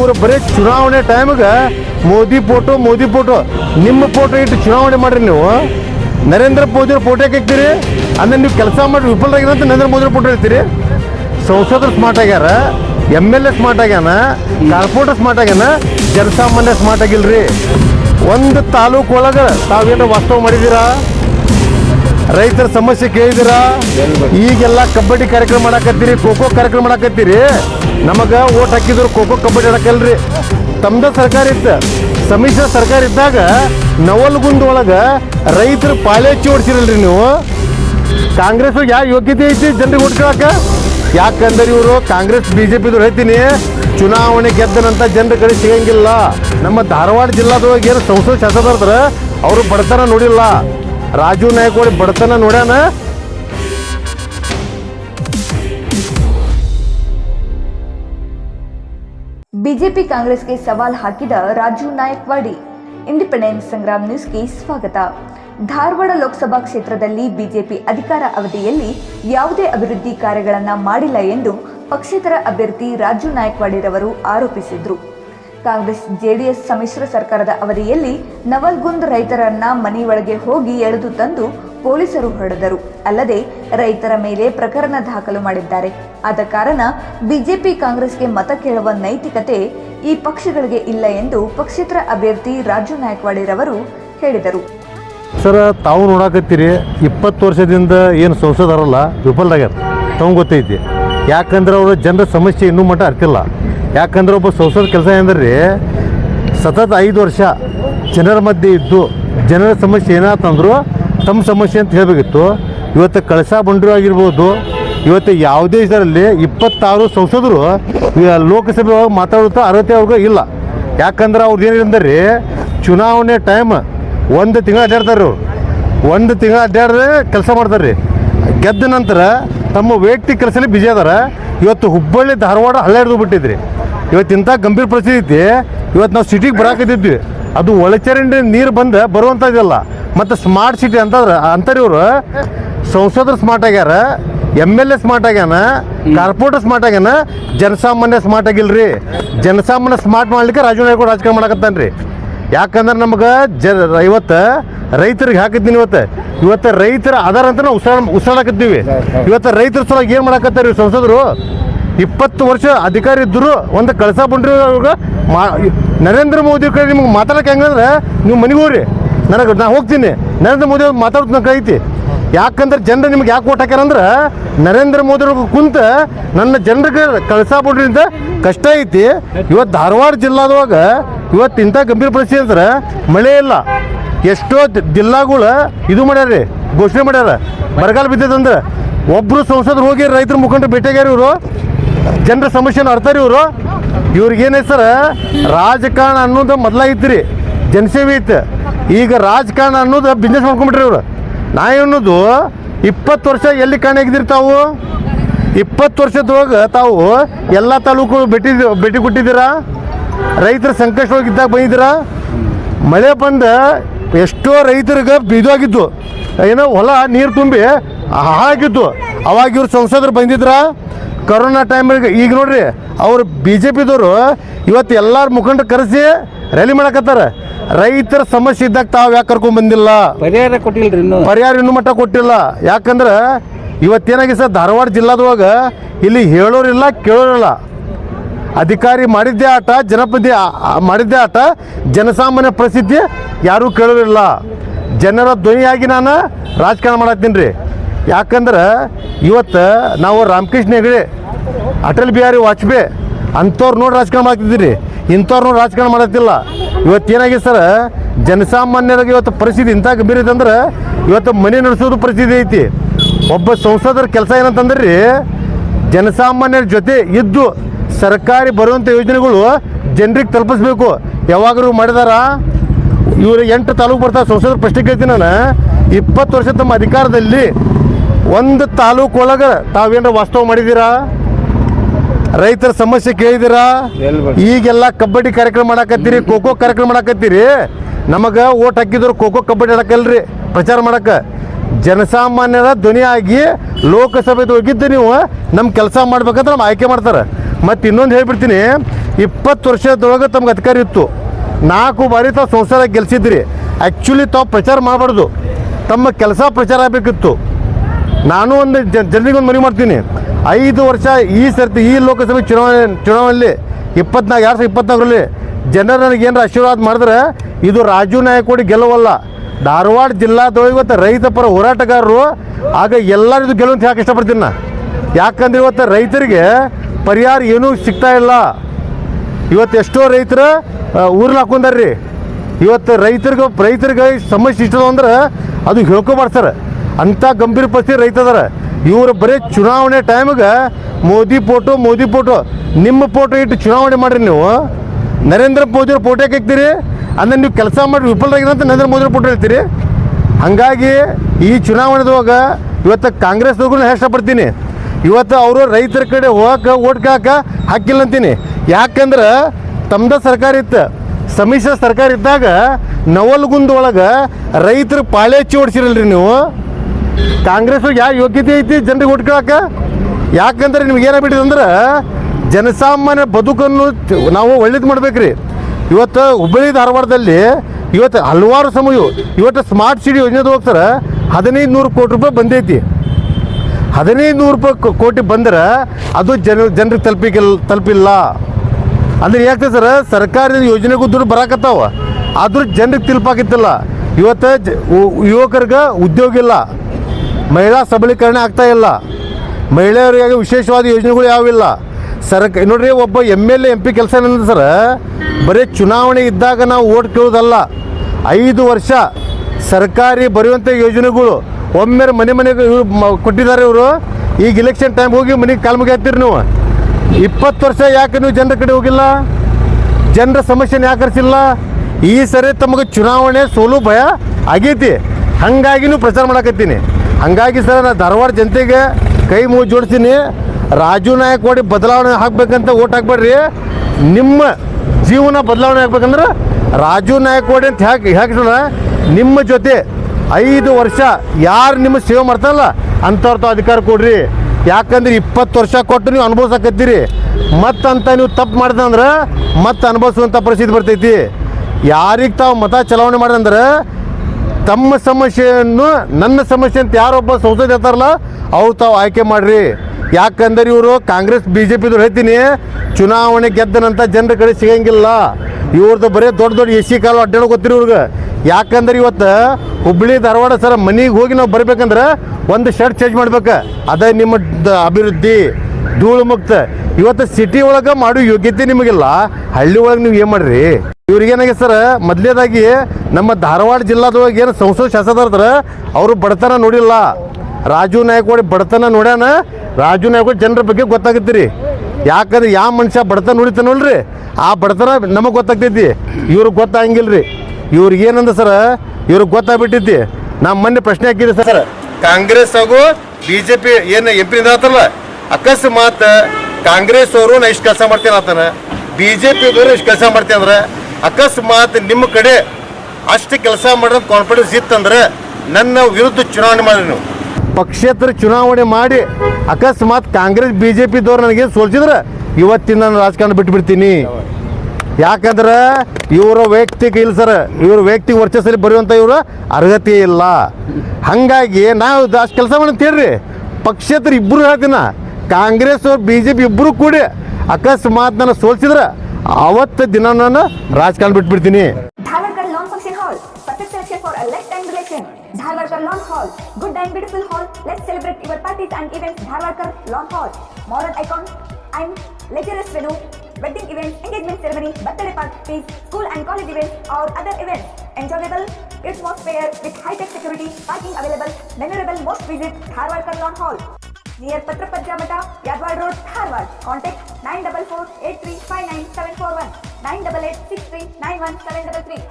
ಇವ್ರು ಬರೀ ಚುನಾವಣೆ ಟೈಮ್ಗೆ ಮೋದಿ ಫೋಟೋ ಮೋದಿ ಫೋಟೋ ನಿಮ್ಮ ಫೋಟೋ ಇಟ್ಟು ಚುನಾವಣೆ ಮಾಡ್ರಿ ನೀವು. ನರೇಂದ್ರ ಮೋದಿ ಫೋಟೋ ಹಾಕ್ತೀರಿ? ಅಂದ್ರೆ ನೀವು ಕೆಲಸ ಮಾಡಿ ಅಂತ ನರೇಂದ್ರ ಮೋದಿ ಫೋಟೋ ಇರ್ತೀರಿ ಸಂಸದರು ಸ್ಮಾರ್ಟ್ ಆಗ್ಯಾರ ಎಂ ಎಲ್ ಎ ಸ್ಮಾರ್ಟ್ ಆಗ್ಯಾನ ಕಾರ್ಪೊರೇಟರ್ ಸ್ಮಾರ್ಟ್ ಆಗ್ಯಾನ, ಜನಸಾಮಾನ್ಯ ಸ್ಮಾರ್ಟ್ ಆಗಿಲ್ರಿ. ಒಂದು ತಾಲೂಕು ಒಳಗೆ ತಾವೇನು ವಾಸ್ತವ ಮಾಡಿದ್ದೀರಾ? ರೈತರ ಸಮಸ್ಯೆ ಕೇಳಿದಿರಾ ಈಗೆಲ್ಲ ಕಬಡ್ಡಿ ಕಾರ್ಯಕ್ರಮ ಮಾಡಾಕತ್ತೀರಿ, ಖೋ ಖೋ ಕಾರ್ಯಕ್ರಮ ಮಾಡಾಕತ್ತೀರಿ. ನಮಗ ಓಟ್ ಹಾಕಿದ್ರು ಖೋ ಖೋ ಕಬಡ್ಡಿ ಆಡಕಲ್ರಿ ತಮ್ದ ಸರ್ಕಾರ ಇತ್ತು. ಸಮ್ಮಿಶ್ರ ಸರ್ಕಾರ ಇದ್ದಾಗ ನವಲ್ಗುಂದ್ ಒಳಗ ರೈತರ ಪಾಲೇಚಿ ಓಡಿಸಿರಲ್ರಿ ನೀವು. ಕಾಂಗ್ರೆಸ್ ಯಾವ ಯೋಗ್ಯತೆ ಐತಿ ಜನರಿಗೆ ಓಟ್ ಕೇಳಾಕ? ಯಾಕಂದ್ರೆ ಇವರು ಕಾಂಗ್ರೆಸ್ ಬಿಜೆಪಿದವ್ರು ಹೇಳ್ತೀನಿ ಚುನಾವಣೆ ಗೆದ್ದನಂತ ಜನರ ಕಡೆ ಸಿಗಂಗಿಲ್ಲ. ನಮ್ಮ ಧಾರವಾಡ ಜಿಲ್ಲಾದೊಳಗೆ ಏನು ಸಂಸದ ಶಾಸಕರದ್ರ ಅವರು ಬಡತನ ನೋಡಿಲ್ಲ. ರಾಜು ನಾಯಕ್ ಬಡತನ ನೋಡ್ಯಾನ. ಬಿಜೆಪಿ ಕಾಂಗ್ರೆಸ್ಗೆ ಸವಾಲ್ ಹಾಕಿದ ರಾಜು ನಾಯಕ್ವಾಡಿ ಇಂಡಿಪೆಂಡೆನ್ಸ್ ಸಂಗ್ರಾಮ್ ನ್ಯೂಸ್ಗೆ ಸ್ವಾಗತ. ಧಾರವಾಡ ಲೋಕಸಭಾ ಕ್ಷೇತ್ರದಲ್ಲಿ ಬಿಜೆಪಿ ಅಧಿಕಾರ ಅವಧಿಯಲ್ಲಿ ಯಾವುದೇ ಅಭಿವೃದ್ಧಿ ಕಾರ್ಯಗಳನ್ನು ಮಾಡಿಲ್ಲ ಎಂದು ಪಕ್ಷೇತರ ಅಭ್ಯರ್ಥಿ ರಾಜು ನಾಯಕ್ವಾಡಿರವರು ಆರೋಪಿಸಿದ್ರು. ಕಾಂಗ್ರೆಸ್ ಜೆಡಿಎಸ್ ಸಮ್ಮಿಶ್ರ ಸರ್ಕಾರದ ಅವಧಿಯಲ್ಲಿ ನವಲ್ಗುಂದ್ ರೈತರನ್ನ ಒಳಗೆ ಹೋಗಿ ಎಳೆದು ತಂದು ಪೊಲೀಸರು ಹೊಡೆದರು. ಅಲ್ಲದೆ ರೈತರ ಮೇಲೆ ಪ್ರಕರಣ ದಾಖಲು ಮಾಡಿದ್ದಾರೆ. ಆದ ಕಾರಣ ಬಿಜೆಪಿ ಕಾಂಗ್ರೆಸ್ಗೆ ಮತ ಕೇಳುವ ನೈತಿಕತೆ ಈ ಪಕ್ಷಗಳಿಗೆ ಇಲ್ಲ ಎಂದು ಪಕ್ಷೇತರ ಅಭ್ಯರ್ಥಿ ರಾಜು ನಾಯಕ್ವಾಡಿರವರು ಹೇಳಿದರು. ಸರ್, ತಾವು ನೋಡಾಕತ್ತೀರಿ, ಇಪ್ಪತ್ತು ವರ್ಷದಿಂದ ಏನು ಸಂಸದರಲ್ಲ, ವಿಫಲರಾಗ್ಯಾರ. ತಾವು ಗೊತ್ತೈತಿ. ಯಾಕಂದ್ರೆ ಅವರು ಜನರ ಸಮಸ್ಯೆ ಇನ್ನೂ ಮಟ್ಟ ಅರ್ತಿಲ್ಲ. ಯಾಕಂದ್ರೆ ಒಬ್ಬ ಸಂಸದ ಕೆಲಸ ಏನಂದ್ರೆ ಸತತ ಐದು ವರ್ಷ ಜನರ ಮಧ್ಯೆ ಇದ್ದು ಜನರ ಸಮಸ್ಯೆ ಏನಾತಂದ್ರು ತಮ್ಮ ಸಮಸ್ಯೆ ಅಂತ ಹೇಳಬೇಕಿತ್ತು. ಇವತ್ತು ಕಳಸ ಬಂಡೂರು ಆಗಿರ್ಬೋದು, ಇವತ್ತು ಯಾವುದೇ ಇದರಲ್ಲಿ ಇಪ್ಪತ್ತಾರು ಸಂಸದರು ಲೋಕಸಭೆ ಒಳಗೆ ಮಾತಾಡುತ್ತಾ ಅರ್ಹತೆ ಅವ್ರಿಗೆ ಇಲ್ಲ. ಯಾಕಂದ್ರೆ ಅವ್ರದ್ದು ಏನಂದ್ರೆ ಚುನಾವಣೆ ಟೈಮ್ ಒಂದು ತಿಂಗಳು ಅಡ್ಡಾಡ್ತಾರೆ ಅವ್ರು. ಒಂದು ತಿಂಗಳು ಅಡ್ಡಾಡ್ರೆ ಕೆಲಸ ಮಾಡ್ತಾರೆ. ರೀ ಗೆದ್ದ ನಂತರ ತಮ್ಮ ವೈಯಕ್ತಿಕ ಕೆಲಸದಲ್ಲಿ ಬಿಜಿ ಅದಾರ. ಇವತ್ತು ಹುಬ್ಬಳ್ಳಿ ಧಾರವಾಡ ಹಿಡಿದು ಬಿಟ್ಟಿದ್ರಿ. ಇವತ್ತು ಇಂಥ ಗಂಭೀರ ಪರಿಸ್ಥಿತಿ ಐತಿ. ಇವತ್ತು ನಾವು ಸಿಟಿಗೆ ಬರಾಕತ್ತಿದ್ವಿ. ಅದು ಒಳಚರಂಡಿ ನೀರು ಬಂದು ಬರುವಂಥದ್ದಿಲ್ಲ ಮತ್ತು ಸ್ಮಾರ್ಟ್ ಸಿಟಿ ಅಂತಂದ್ರೆ ಅಂತಾರೆ ಇವರು. ಸಂಸದರು ಸ್ಮಾರ್ಟ್ ಆಗ್ಯಾರ ಎಂ ಎಲ್ ಎ ಸ್ಮಾರ್ಟ್ ಆಗ್ಯಾನ ಕಾರ್ಪೊರೇಟರ್ ಸ್ಮಾರ್ಟ್ ಆಗ್ಯಾನ ಜನಸಾಮಾನ್ಯ ಸ್ಮಾರ್ಟ್ ಆಗಿಲ್ರಿ. ಜನಸಾಮಾನ್ಯ ಸ್ಮಾರ್ಟ್ ಮಾಡ್ಲಿಕ್ಕೆ ರಾಜು ನಾಯ್ಕ ರಾಜಕಾರಣ ಮಾಡಕತ್ತಾನ್ರಿ. ಯಾಕಂದ್ರೆ ನಮ್ಗೆ ಜ ಇವತ್ತು ರೈತರಿಗೆ ಹಾಕಿದ್ದೀನಿ ಇವತ್ತು. ಇವತ್ತು ರೈತರ ಆಧಾರ ಅಂತ ನಾವು ಉಸಿರಾಡ ಉಸಾಡಕತ್ತೀವಿ ಇವತ್ತು ರೈತರ ಸಲುವಾಗಿ ಏನು ಮಾಡಕತ್ತಾರೆ ಸಂಸದರು? ಇಪ್ಪತ್ತು ವರ್ಷ ಅಧಿಕಾರಿ ಇದ್ದರು ಒಂದು ಕಳಸ ಬಂಡ್ರಿ ಅವ್ರಿಗೆ ಮಾ ನರೇಂದ್ರ ಮೋದಿ ಕಡೆ ನಿಮ್ಗೆ ಮಾತಾಡಕ್ಕೆ ಹೆಂಗಂದ್ರೆ ನೀವು ಮನೆಗೆ ಹೋಗ್ರಿ. ನನಗೆ ನಾ ಹೋಗ್ತೀನಿ. ನರೇಂದ್ರ ಮೋದಿ ಅವ್ರು ಮಾತಾಡೋದು ನಂಗೆ ಐತಿ ಯಾಕಂದ್ರೆ ಜನರು ನಿಮ್ಗೆ ಯಾಕೆ ಓಟ್ ಹಾಕ್ಯಾರಂದ್ರೆ ನರೇಂದ್ರ ಮೋದಿ ಕುಂತ ನನ್ನ ಜನರಿಗೆ ಬಿಡ್ರಿಂದ ಕಷ್ಟ ಐತಿ. ಇವತ್ತು ಧಾರವಾಡ ಜಿಲ್ಲಾದೊಳಗ ಇವತ್ತು ಇಂಥ ಗಂಭೀರ ಪರಿಸ್ಥಿತಿ ಅಂದ್ರೆ ಮಳೆ ಇಲ್ಲ. ಎಷ್ಟೋ ಜಿಲ್ಲಾಗಳು ಇದು ಮಾಡ್ಯಾರ್ರಿ ಘೋಷಣೆ ಮಾಡ್ಯಾರ. ಬರಗಾಲ ಬಿದ್ದದಂದ್ರೆ ಒಬ್ಬರು ಸಂಸದರು ಹೋಗಿ ರೈತರ ಮುಖಂಡ ಭೇಟಿಯಾಗ್ಯಾರ ಇವರು. ಜನರ ಸಮಸ್ಯೆನ ಅರ್ತಾರೆ ಇವರು. ಇವ್ರಿಗೆ ಏನೈತೆ ಸರ್ ರಾಜಕಾರಣ ಅನ್ನೋದು ಮೊದಲಾಗಿತ್ತು ಜನಸೇವೆ ಐತೆ. ಈಗ ರಾಜಕಾರಣ ಅನ್ನೋದು ಬಿಸ್ನೆಸ್ ಮಾಡ್ಕೊಂಬಿಟ್ರಿ ಇವರು. ನಾ ಅನ್ನೋದು ಇಪ್ಪತ್ತು ವರ್ಷ ಎಲ್ಲಿ ಕಾಣಾಗಿದ್ದೀರಿ ತಾವು ಇಪ್ಪತ್ತು ವರ್ಷದೊಳಗೆ ತಾವು ಎಲ್ಲ ತಾಲೂಕು ಭೇಟಿ ಭೇಟಿ ಕೊಟ್ಟಿದ್ದೀರಾ? ರೈತರ ಸಂಕಷ್ಟವಾಗಿದ್ದಾಗ ಬಂದಿದ್ದೀರಾ? ಮಳೆ ಬಂದ ಎಷ್ಟೋ ರೈತರಿಗೆ ಬಿದ್ದೋಗಿದ್ದು ಏನೋ ಹೊಲ, ನೀರು ತುಂಬಿ ಹಾಳಾಗಿದ್ದು ಅವಾಗ ಇವ್ರು ಸಂಸದರು ಬಂದಿದ್ರ? ಕರೋನಾ ಟೈಮಿಗೆ ಈಗ ನೋಡ್ರಿ, ಅವ್ರು ಬಿ ಜೆ ಪಿದವರು ಇವತ್ತು ಎಲ್ಲರ ಮುಖಂಡ ಕರೆಸಿ ರ್ಯಾಲಿ ಮಾಡಕತ್ತಾರ? ರೈತರ ಸಮಸ್ಯೆ ಇದ್ದಾಗ ತಾವು ಯಾಕೆ ಕರ್ಕೊಂಡ್ ಬಂದಿಲ್ಲ? ಪರಿಹಾರ ಕೊಟ್ಟಿಲ್ರಿ ಇನ್ನು. ಪರಿಹಾರ ಇನ್ನೂ ಮಟ್ಟ ಕೊಟ್ಟಿಲ್ಲ. ಯಾಕಂದ್ರೆ ಇವತ್ತೇನಾಗಿದೆ ಸರ್ ಧಾರವಾಡ ಜಿಲ್ಲಾದೊಳಗ ಇಲ್ಲಿ ಹೇಳೋರಿಲ್ಲ ಕೇಳೋರಿಲ್ಲ ಅಧಿಕಾರಿ ಮಾಡಿದ್ದೇ ಆಟ ಜನಪದಿ ಮಾಡಿದ್ದೇ ಆಟ ಜನಸಾಮಾನ್ಯ ಪರಿಸ್ಥಿತಿ ಯಾರೂ ಕೇಳೋರಿಲ್ಲ ಜನರ ಧ್ವನಿಯಾಗಿ ನಾನು ರಾಜಕಾರಣ ಮಾಡತ್ತೀನಿ ರೀ. ಯಾಕಂದ್ರೆ ಇವತ್ತು ನಾವು ರಾಮಕೃಷ್ಣ ಹೆಗಡೆ ಅಟಲ್ ಬಿಹಾರಿ ವಾಜಪೇಯಿ ಅಂಥವ್ರು ನೋಡಿ ರಾಜಕಾರಣ ಮಾಡ್ತಿದ್ದೀರಿ. ಇಂಥವ್ರು ನೋಡಿ ರಾಜಕಾರಣ ಮಾಡತ್ತಿಲ್ಲ. ಇವತ್ತು ಏನಾಗಿದೆ ಸರ್? ಜನಸಾಮಾನ್ಯರಿಗೆ ಇವತ್ತು ಪರಿಸ್ಥಿತಿ ಇಂಥ ಗಂಭೀರ ಅಂದ್ರೆ ಇವತ್ತು ಮನೆ ನಡೆಸೋದು ಪರಿಸ್ಥಿತಿ ಐತಿ. ಒಬ್ಬ ಸಂಸದರ ಕೆಲಸ ಏನಂತಂದ್ರೆ? ರೀ ಜನಸಾಮಾನ್ಯರ ಜೊತೆ ಇದ್ದು ಸರ್ಕಾರಿ ಬರುವಂಥ ಯೋಜನೆಗಳು ಜನರಿಗೆ ತಲುಪಿಸ್ಬೇಕು. ಯಾವಾಗಲೂ ಮಾಡಿದಾರ? ಇವರು ಎಂಟು ತಾಲೂಕು ಬರ್ತಾರೆ ಸಂಸದರ ಪ್ರಶ್ನೆ ಕೇಳ್ತೀನಿ ನಾನು. ಇಪ್ಪತ್ತು ವರ್ಷ ತಮ್ಮ ಅಧಿಕಾರದಲ್ಲಿ ಒಂದು ತಾಲೂಕು ಒಳಗೆ ತಾವೇನಾರ ವಾಸ್ತವ ಮಾಡಿದ್ದೀರಾ? ರೈತರ ಸಮಸ್ಯೆ ಕೇಳಿದಿರಾ? ಈಗೆಲ್ಲ ಕಬಡ್ಡಿ ಕಾರ್ಯಕ್ರಮ ಮಾಡಾಕತ್ತೀರಿ ಖೋ ಖೋ ಕಾರ್ಯಕ್ರಮ ಮಾಡಾಕತ್ತೀರಿ? ನಮಗೆ ಓಟ್ ಹಾಕಿದ್ರು ಖೋ ಖೋ ಕಬಡ್ಡಿ ಆಡಕಲ್ರಿ ಪ್ರಚಾರ ಮಾಡಕ್ಕೆ ಜನಸಾಮಾನ್ಯರ ಧ್ವನಿಯಾಗಿ ಲೋಕಸಭೆದು ಹೋಗಿದ್ದು ನೀವು ನಮ್ಮ ಕೆಲಸ ಮಾಡ್ಬೇಕಂದ್ರೆ ನಮ್ಮ ಆಯ್ಕೆ ಮಾಡ್ತಾರೆ. ಮತ್ತು ಇನ್ನೊಂದು ಹೇಳ್ಬಿಡ್ತೀನಿ ಇಪ್ಪತ್ತು ವರ್ಷದೊಳಗೆ ತಮ್ಗೆ ಅಧಿಕಾರ ಇತ್ತು. ನಾಲ್ಕು ಬಾರಿ ತಾವು ಸಂಸಾರ ಗೆಲ್ಸಿದ್ರಿ. ಆ್ಯಕ್ಚುಲಿ ತಾವು ಪ್ರಚಾರ ಮಾಡಬಾರ್ದು. ತಮ್ಮ ಕೆಲಸ ಪ್ರಚಾರ ಆಗಬೇಕಿತ್ತು. ನಾನು ಒಂದು ಜನರಿಗೆ ಒಂದು ಮನವಿ ಮಾಡ್ತೀನಿ. ಐದು ವರ್ಷ ಈ ಸರ್ತಿ ಈ ಲೋಕಸಭೆ ಚುನಾವಣೆ, ಚುನಾವಣೆಯಲ್ಲಿ ಇಪ್ಪತ್ನಾಲ್ಕು, ಎರಡು ಸಾವಿರದ ಇಪ್ಪತ್ನಾಲ್ಕರಲ್ಲಿ ಜನರು ನನಗೆ ಏನಾರ ಆಶೀರ್ವಾದ ಮಾಡಿದ್ರೆ ಇದು ರಾಜು ನಾಯಕೋಡಿ ಗೆಲುವಲ್ಲ ಧಾರವಾಡ ಜಿಲ್ಲಾದೊಳಗೆ ಇವತ್ತು ರೈತ ಪರ ಹೋರಾಟಗಾರರು, ಆಗ ಎಲ್ಲರಿದು ಗೆಲುವು ಅಂತ ಯಾಕೆ ಇಷ್ಟಪಡ್ತೀನಿ ನಾ? ಯಾಕಂದ್ರೆ ಇವತ್ತು ರೈತರಿಗೆ ಪರಿಹಾರ ಏನೂ ಸಿಗ್ತಾ ಇಲ್ಲ. ಇವತ್ತು ಎಷ್ಟೋ ರೈತರು ಊರ್ನ ಹಾಕೊಂಡಾರ್ರಿ. ಇವತ್ತು ರೈತರಿಗೆ ರೈತರಿಗೆ ಸಮಸ್ಯೆ ಇಷ್ಟದ ಅಂದ್ರೆ ಅದು ಹೇಳ್ಕೊಬಾರ್ದು ಸರ್. ಅಂಥ ಗಂಭೀರ ಪರಿಸ್ಥಿತಿ ರೈತ ಅದಾರ. ಇವರು ಬರೀ ಚುನಾವಣೆ ಟೈಮ್ಗೆ ಮೋದಿ ಫೋಟೋ ಮೋದಿ ಫೋಟೋ ನಿಮ್ಮ ಫೋಟೋ ಇಟ್ಟು ಚುನಾವಣೆ ಮಾಡಿರಿ ನೀವು. ನರೇಂದ್ರ ಮೋದಿ ಅವ್ರ ಫೋಟೋ ಹಾಕ್ತೀರಿ? ಅಂದ್ರೆ ನೀವು ಕೆಲಸ ಮಾಡಿ ವಿಫಲ ಅಂತ ನರೇಂದ್ರ ಮೋದಿ ಅವ್ರ ಫೋಟೋ ಹೇಳ್ತೀರಿ. ಹಾಗಾಗಿ ಈ ಚುನಾವಣೆದಾಗ ಇವತ್ತು ಕಾಂಗ್ರೆಸ್ದವ್ರು ಇಷ್ಟಪಡ್ತೀನಿ. ಇವತ್ತು ಅವರು ರೈತರ ಕಡೆ ಹೋಗಕ್ಕೆ ಓಟ್ ಹಾಕ ಹಾಕಿಲ್ಲ ಅಂತೀನಿ. ಯಾಕಂದ್ರೆ ತಮ್ಮದ ಸರ್ಕಾರ ಇತ್ತು, ಸಮ್ಮಿಶ್ರ ಸರ್ಕಾರ ಇದ್ದಾಗ ನವಲ್ಗುಂದ ಒಳಗೆ ರೈತರ ಪಾಳೆ ಚೋಡ್ಸಿರಲ್ರಿ ನೀವು. ಕಾಂಗ್ರೆಸ್ ಯಾವ ಯೋಗ್ಯತೆ ಐತಿ ಜನರಿಗೆ ಓಟ್ ಕೇಳಕ್ಕೆ? ಯಾಕಂದ್ರೆ ನಿಮ್ಗೆ ಏನಾಗ್ಬಿಟ್ಟಿದೆ ಅಂದ್ರೆ ಜನಸಾಮಾನ್ಯ ಬದುಕನ್ನು ನಾವು ಒಳ್ಳೇದು ಮಾಡ್ಬೇಕ್ರಿ. ಇವತ್ತು ಹುಬ್ಬಳ್ಳಿ ಧಾರವಾಡದಲ್ಲಿ ಇವತ್ತು ಹಲವಾರು ಸಮಯ ಇವತ್ತು ಸ್ಮಾರ್ಟ್ ಸಿಟಿ ಯೋಜನೆದು ಹೋಗ್ತಾರೆ ಹದಿನೈದು ನೂರು ಕೋಟಿ ರೂಪಾಯಿ ಬಂದೈತಿ. ಹದಿನೈದು ನೂರು ರೂಪಾಯಿ ಕೋಟಿ ಬಂದ್ರೆ ಅದು ಜನ ಜನರಿಗೆ ತಲುಪಿಕಲ್ ತಲುಪಿಲ್ಲ. ಅಂದ್ರೆ ಯಾಕೆ ಸರ್, ಸರ್ಕಾರದ ಯೋಜನೆಗೂ ದುಡ್ಡು ಬರಾಕತ್ತಾವ. ಆದ್ರೂ ಜನರಿಗೆ ತಲುಪಾಕಿತ್ತಿಲ್ಲ ಇವತ್ತು ಯುವಕರಿಗೆ ಉದ್ಯೋಗ ಇಲ್ಲ. ಮಹಿಳಾ ಸಬಲೀಕರಣ ಆಗ್ತಾ ಇಲ್ಲ. ಮಹಿಳೆಯರಿಗೆ ವಿಶೇಷವಾದ ಯೋಜನೆಗಳು ಯಾವಿಲ್ಲ. ಸರ್ಕ, ನೋಡ್ರಿ ಒಬ್ಬ M L A M P ಕೆಲಸ ಏನಂದ್ರೆ ಸರ್, ಬರೀ ಚುನಾವಣೆ ಇದ್ದಾಗ ನಾವು ಓಟ್ ಕೇಳೋದಲ್ಲ ಐದು ವರ್ಷ ಸರ್ಕಾರಿ ಬರೆಯುವಂಥ ಯೋಜನೆಗಳು. ಒಮ್ಮೆ ಮನೆ ಮನೆಗೆ ಕೊಟ್ಟಿದ್ದಾರೆ ಇವರು. ಈಗ ಇಲೆಕ್ಷನ್ ಟೈಮ್ ಹೋಗಿ ಮನೆಗೆ ಕಾಲು ಮುಗಿ ಹಾಕ್ತೀರಿ ನೀವು. ಇಪ್ಪತ್ತು ವರ್ಷ ಯಾಕೆ ನೀವು ಜನರ ಕಡೆ ಹೋಗಿಲ್ಲ? ಜನರ ಸಮಸ್ಯೆನ ಯಾಕೆ ಈ ಸರಿ ತಮಗೆ ಚುನಾವಣೆ ಸೋಲು ಭಯ ಆಗೈತಿ. ಹಂಗಾಗಿ ನೀವು ಪ್ರಚಾರ ಮಾಡಕತ್ತೀನಿ. ಹಾಗಾಗಿ ಸರ್ ನಾನು ಧಾರವಾಡ ಜನತೆಗೆ ಕೈ ಮೂಗು ಜೋಡಿಸ್ತೀನಿ ರಾಜು ನಾಯಕವಾಡಿ ಬದಲಾವಣೆ ಹಾಕ್ಬೇಕಂತ ಓಟ್ ಹಾಕ್ಬೇಡ್ರಿ. ನಿಮ್ಮ ಜೀವನ ಬದಲಾವಣೆ ಆಗ್ಬೇಕಂದ್ರೆ ರಾಜು ನಾಯಕ್ ನಾಯಕವಾಡಿ ಅಂತ ಹೇಗೆ ಹೇಗಂದ್ರೆ ನಿಮ್ಮ ಜೊತೆ ಐದು ವರ್ಷ ಯಾರು ನಿಮ್ಮ ಸೇವೆ ಮಾಡ್ತಾರಲ್ಲ ಅಂಥವ್ರ ಅಧಿಕಾರ ಕೊಡ್ರಿ. ಯಾಕಂದ್ರೆ ಇಪ್ಪತ್ತು ವರ್ಷ ಕೊಟ್ಟು ನೀವು ಅನುಭವಿಸಕತ್ತೀರಿ. ಮತ್ತಂತ ನೀವು ತಪ್ಪು ಮಾಡಿದಂದ್ರೆ ಮತ್ತೆ ಅನುಭವಿಸುವಂಥ ಪರಿಸ್ಥಿತಿ ಬರ್ತೈತಿ. ಯಾರಿಗೆ ತಾವು ಮತ ಚಲಾವಣೆ ಮಾಡಿದಂದ್ರೆ ತಮ್ಮ ಸಮಸ್ಯೆಯನ್ನು ನನ್ನ ಸಮಸ್ಯೆ ಅಂತ ಯಾರೊಬ್ಬ ಸಂಸದ ಇರ್ತಾರಲ್ಲ ಅವ್ರು ತಾವು ಆಯ್ಕೆ ಮಾಡ್ರಿ. ಯಾಕಂದ್ರೆ ಇವರು ಕಾಂಗ್ರೆಸ್ ಬಿ ಜೆ ಪಿದವ್ರು ಹೇಳ್ತೀನಿ, ಚುನಾವಣೆ ಗೆದ್ದನಂತ ಜನರ ಕಡೆ ಸಿಗಂಗಿಲ್ಲ. ಇವ್ರದ್ದು ಬರೀ ದೊಡ್ಡ ದೊಡ್ಡ ಎ ಸಿ ಕಾಲು ಅಡ್ಡಾಡೋ ಗೊತ್ತಿರಿ ಇವ್ರಿಗೆ. ಯಾಕಂದ್ರೆ ಇವತ್ತು ಹುಬ್ಬಳ್ಳಿ ಧಾರವಾಡ ಸರ ಮನೆಗೆ ಹೋಗಿ ನಾವು ಬರ್ಬೇಕಂದ್ರೆ ಒಂದು ಶರ್ಟ್ ಚೇಂಜ್ ಮಾಡ್ಬೇಕು. ಅದೇ ನಿಮ್ಮ ಅಭಿವೃದ್ಧಿ. ಧೂಳು ಮುಕ್ತ. ಇವತ್ತು ಸಿಟಿ ಒಳಗೆ ಮಾಡೋ ಯೋಗ್ಯತೆ ನಿಮಗಿಲ್ಲ. ಹಳ್ಳಿ ಒಳಗೆ ನೀವು ಏನು ಮಾಡ್ರಿ? ಇವ್ರಿಗೇನಾಗಿದೆ ಸರ್, ಮೊದಲೇದಾಗಿ ನಮ್ಮ ಧಾರವಾಡ ಜಿಲ್ಲಾದೊಳಗೆ ಏನು ಸಂಸದ ಶಾಸಕರ ಅವರು ಬಡತನ ನೋಡಿಲ್ಲ. ರಾಜು ನಾಯಕವಾಡಿ ಬಡತನ ನೋಡ್ಯಾನ. ರಾಜು ನಾಯಕವಾಡಿ ಜನರ ಬಗ್ಗೆ ಗೊತ್ತಾಗತ್ತೀರಿ. ಯಾಕಂದ್ರೆ ಯಾವ ಮನುಷ್ಯ ಬಡತನ ನೋಡಿತಾನಲ್ರಿ ಆ ಬಡತನ ನಮಗೆ ಗೊತ್ತಾಗ್ತೈತಿ. ಇವ್ರಿಗೆ ಗೊತ್ತಾಗಂಗಿಲ್ಲ ರೀ ಇವ್ರಿಗೆ ಏನಂದ ಸರ್, ಇವ್ರಿಗೆ ಗೊತ್ತಾಗ್ಬಿಟ್ಟೈತಿ ನಾ ಮೊನ್ನೆ ಪ್ರಶ್ನೆ ಹಾಕಿದ್ದೆ ಸರ್. ಕಾಂಗ್ರೆಸ್ ಹಾಗೂ ಬಿ ಜೆ ಪಿ ಏನು ಎಂ ಪಿ ಅಕಸ್ಮಾತ್ ಕಾಂಗ್ರೆಸ್ ಅವರು ನಾ ಇಷ್ಟು ಕೆಲಸ ಮಾಡ್ತೇನೆ ಆತನ ಬಿ ಜೆ ಪಿದವರು ಇಷ್ಟು ಕೆಲಸ ಮಾಡ್ತೇನೆ ಅಂದ್ರೆ, ಅಕಸ್ಮಾತ್ ನಿಮ್ಮ ಕಡೆ ಅಷ್ಟು ಕೆಲಸ ಮಾಡೋದು ಕಾನ್ಫಿಡೆನ್ಸ್ ಇತ್ತಂದ್ರೆ ನನ್ನ ವಿರುದ್ಧ ಚುನಾವಣೆ ಮಾಡಿ ನೀವು. ಪಕ್ಷೇತರ ಚುನಾವಣೆ ಮಾಡಿ ಅಕಸ್ಮಾತ್ ಕಾಂಗ್ರೆಸ್ ಬಿ ಜೆ ಪಿದವ್ರು ನನಗೆ ಸೋಲ್ಸಿದ್ರೆ ಇವತ್ತಿನ ನಾನು ರಾಜಕಾರಣ ಬಿಟ್ಟು ಬಿಡ್ತೀನಿ ಯಾಕಂದ್ರೆ ಇವರ ವೈಯಕ್ತಿಕ ಇಲ್ಲ ಸರ್, ಇವರು ವೈಯಕ್ತಿಕ ವರ್ಚಸ್ಸಲ್ಲಿ ಬರೆಯುವಂಥ ಇವರ ಅರ್ಹತೆ ಇಲ್ಲ. ಹಾಗಾಗಿ ನಾವು ಅಷ್ಟು ಕೆಲಸ ಮಾಡಂತ ಹೇಳ್ರಿ. ಪಕ್ಷೇತರ ಇಬ್ಬರು ಹೇಳ್ತೀನ ಕಾಂಗ್ರೆಸ್ ಓರ್ ಬಿಜೆಪಿ ಇಬ್ರೂ ಕೂಡಿ ಅಕಸ್ಮಾತ್ ನನ್ನ ಸೋಲ್ತಿದ್ರೆ ಅವತ್ತು ದಿನ ನಾನು ರಾಜಕಾಂ ಬಿಟ್ ಬಿರ್ತಿನಿ Dharwadkar lawn hall perfect for a light and bright Dharwadkar hall garden beautiful hall let celebrate your parties and events Dharwadkar lawn hall ಮರನ್ ಐಕನ್ ಐಮ್ ಲೇಕರಿಸ್ ವಿನು wedding event engagement ceremony birthday parties school and college events or other event enjoyable it's what fair with high tech parking available ಬೆಂಗಳೂರಿಬಲ್ most visit Dharwadkar lawn hall near पत्रपत्रा बटा Yadwad road, Dharwad. Contact nine double four eight three five nine seven four one nine double eight six three nine one seven double three